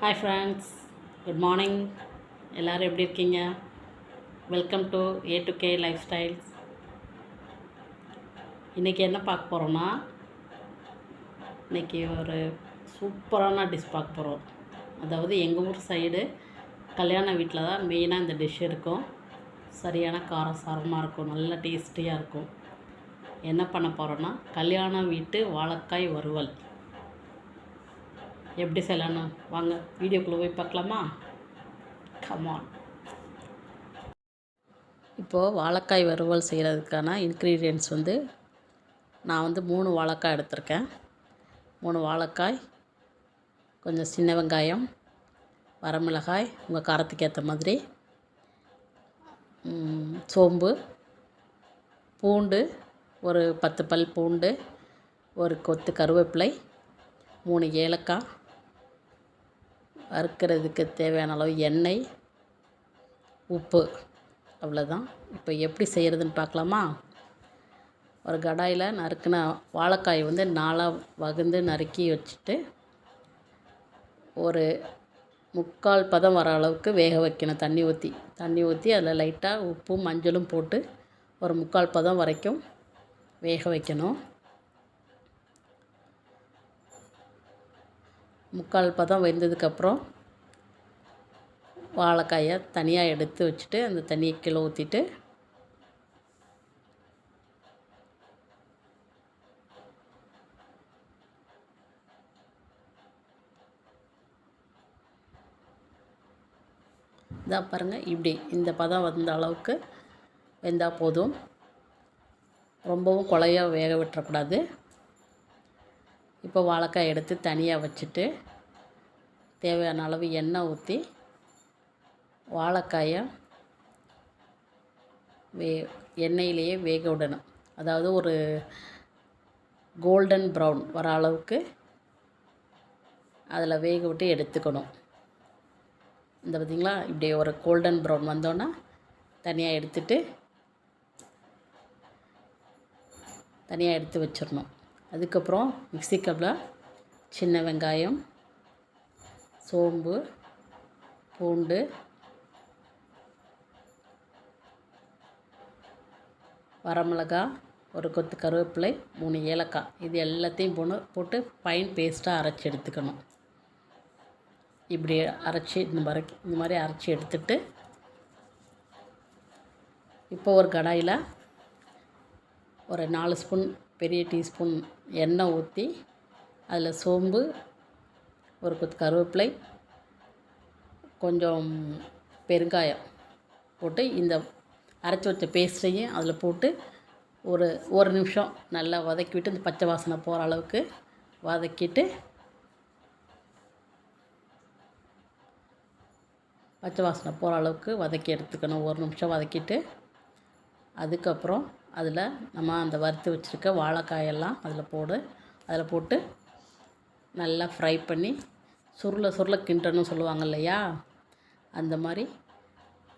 Hi friends good morning எல்லோரும் எப்படி இருக்கீங்க? Welcome to A to K lifestyles இன்றைக்கி என்ன பார்க்க போகிறோன்னா இன்றைக்கி ஒரு சூப்பரான டிஷ் பார்க்க போகிறோம் அதாவது எங்கள் ஊர் சைடு கல்யாண வீட்டில் தான் மெயினாக இந்த டிஷ் இருக்கும். சரியான காரம் சாரமாக இருக்கும் நல்ல டேஸ்டியாக இருக்கும். என்ன பண்ண போகிறோன்னா கல்யாண வீட்டு வாழைக்காய் வறுவல். எப்படி செய்யலான்னு வாங்க வீடியோக்குள்ளே போய் பார்க்கலாமா? கமான் இப்போது வாழைக்காய் வறுவல் செய்கிறதுக்கான இன்க்ரீடியன்ட்ஸ் வந்து நான் வந்து மூணு வாழைக்காய் எடுத்திருக்கேன். மூணு வாழைக்காய் கொஞ்சம் சின்ன வெங்காயம் வரமிளகாய் உங்கள் காரத்துக்கு ஏற்ற மாதிரி சோம்பு பூண்டு ஒரு பத்து பல் பூண்டு ஒரு கொத்து கருவேப்பிலை மூணு ஏலக்காய் வறுக்கிறதுக்கு தேவையான அளவு எண்ணெய் உப்பு அவ்வளோதான் இப்போ எப்படி செய்கிறதுன்னு பார்க்கலாமா? ஒரு கடாயில் நறுக்கின வாழைக்காய் வந்து நாலாக வகுந்து நறுக்கி வச்சுட்டு ஒரு முக்கால் பதம் வர அளவுக்கு வேக வைக்கணும். தண்ணி ஊற்றி தண்ணி ஊற்றி அதில் லைட்டாக உப்பும் மஞ்சளும் போட்டு ஒரு முக்கால் பதம் வரைக்கும் வேக வைக்கணும். முக்கால் பதம் வெந்ததுக்கப்புறம் வாழைக்காயை தனியாக எடுத்து வச்சுட்டு அந்த தண்ணியை கீழே ஊற்றிட்டு இதாக பாருங்கள் இப்படி இந்த பதம் வந்த அளவுக்கு வெந்தால் போதும். ரொம்பவும் குழைய வேக விட்டுறக்கூடாது. இப்போ வாழைக்காய் எடுத்து தனியாக வச்சுட்டு தேவையான அளவு எண்ணெய் ஊற்றி வாழைக்காயை வே எண்ணெயிலேயே வேக விடணும். அதாவது ஒரு கோல்டன் ப்ரௌன் வர அளவுக்கு அதில் வேக விட்டு எடுத்துக்கணும். இந்த பார்த்திங்களா? இப்படி ஒரு கோல்டன் ப்ரௌன் வந்தோன்னா தனியாக எடுத்துட்டு தனியாக எடுத்து வச்சிடணும். அதுக்கப்புறம் மிக்சி கப்பில் சின்ன வெங்காயம் சோம்பு பூண்டு வரமிளகா ஒரு கொத்து கருவேப்பிலை மூணு ஏலக்காய். இது எல்லாத்தையும் போன போட்டு ஃபைன் பேஸ்ட்டாக அரைச்சி எடுத்துக்கணும். இப்படி அரைச்சி இந்த மாதிரி இந்த மாதிரி அரைச்சி எடுத்துட்டு இப்போ ஒரு கடாயில் ஒரு நாலு ஸ்பூன் பெரிய டீஸ்பூன் எண்ணெய் ஊற்றி அதில் சோம்பு ஒரு கொத்து கருவேப்பிலை கொஞ்சம் பெருங்காயம் போட்டு இந்த அரைச்சி வச்ச பேஸ்ட்டையும் அதில் போட்டு ஒரு ஒரு நிமிஷம் நல்லா வதக்கி விட்டு இந்த பச்சை வாசனை போகிற அளவுக்கு வதக்கிட்டு பச்சை வாசனை போகிற அளவுக்கு வதக்கி எடுத்துக்கணும். ஒரு நிமிஷம் வதக்கிட்டு அதுக்கப்புறம் அதில் நம்ம அந்த வறுத்து வச்சுருக்க வாழைக்காயெல்லாம் அதில் போடு. அதில் போட்டு நல்லா ஃப்ரை பண்ணி சுருள சுருள கிண்டணும் சொல்லுவாங்க இல்லையா? அந்த மாதிரி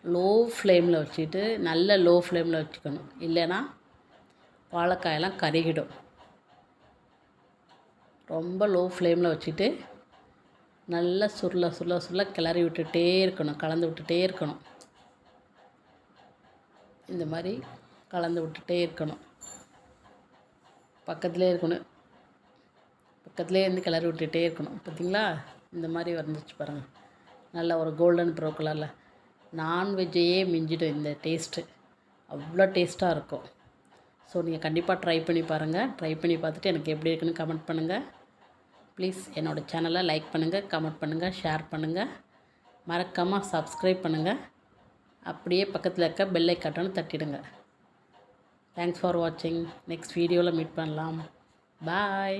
லோ ஃப்ளேமில் வச்சுட்டு நல்ல லோ ஃப்ளேமில் வச்சுக்கணும். இல்லைன்னா வாழைக்காயெல்லாம் கருகிடும். ரொம்ப லோ ஃப்ளேமில் வச்சுட்டு நல்லா சுருள சுருள சுருள கிளறி விட்டுகிட்டே இருக்கணும். கலந்து விட்டுட்டே இருக்கணும். இந்த மாதிரி கலந்து விட்டுட்டே இருக்கணும். பக்கத்துலேயே இருக்கணும். பக்கத்துலேயே இருந்து கிளறி விட்டுட்டே இருக்கணும். பார்த்தீங்களா இந்த மாதிரி வந்துச்சு பாருங்கள் நல்ல ஒரு கோல்டன் ப்ரோ கலரில் நான்வெஜ்ஜையே மிஞ்சிடும் இந்த டேஸ்ட்டு அவ்வளோ டேஸ்ட்டாக இருக்கும். ஸோ நீங்கள் கண்டிப்பாக ட்ரை பண்ணி பாருங்கள் ட்ரை பண்ணி பார்த்துட்டு எனக்கு எப்படி இருக்குன்னு கமெண்ட் பண்ணுங்கள் ப்ளீஸ் என்னோடய சேனலை லைக் பண்ணுங்கள் கமெண்ட் பண்ணுங்கள் ஷேர் பண்ணுங்கள் மறக்காமல் சப்ஸ்கிரைப் பண்ணுங்கள் அப்படியே பக்கத்தில் இருக்க பெல்லை கட்டணும் தட்டிடுங்க. தேங்க்ஸ் ஃபார் வாட்சிங் நெக்ஸ்ட் வீடியோவில் மீட் பண்ணலாம். பாய்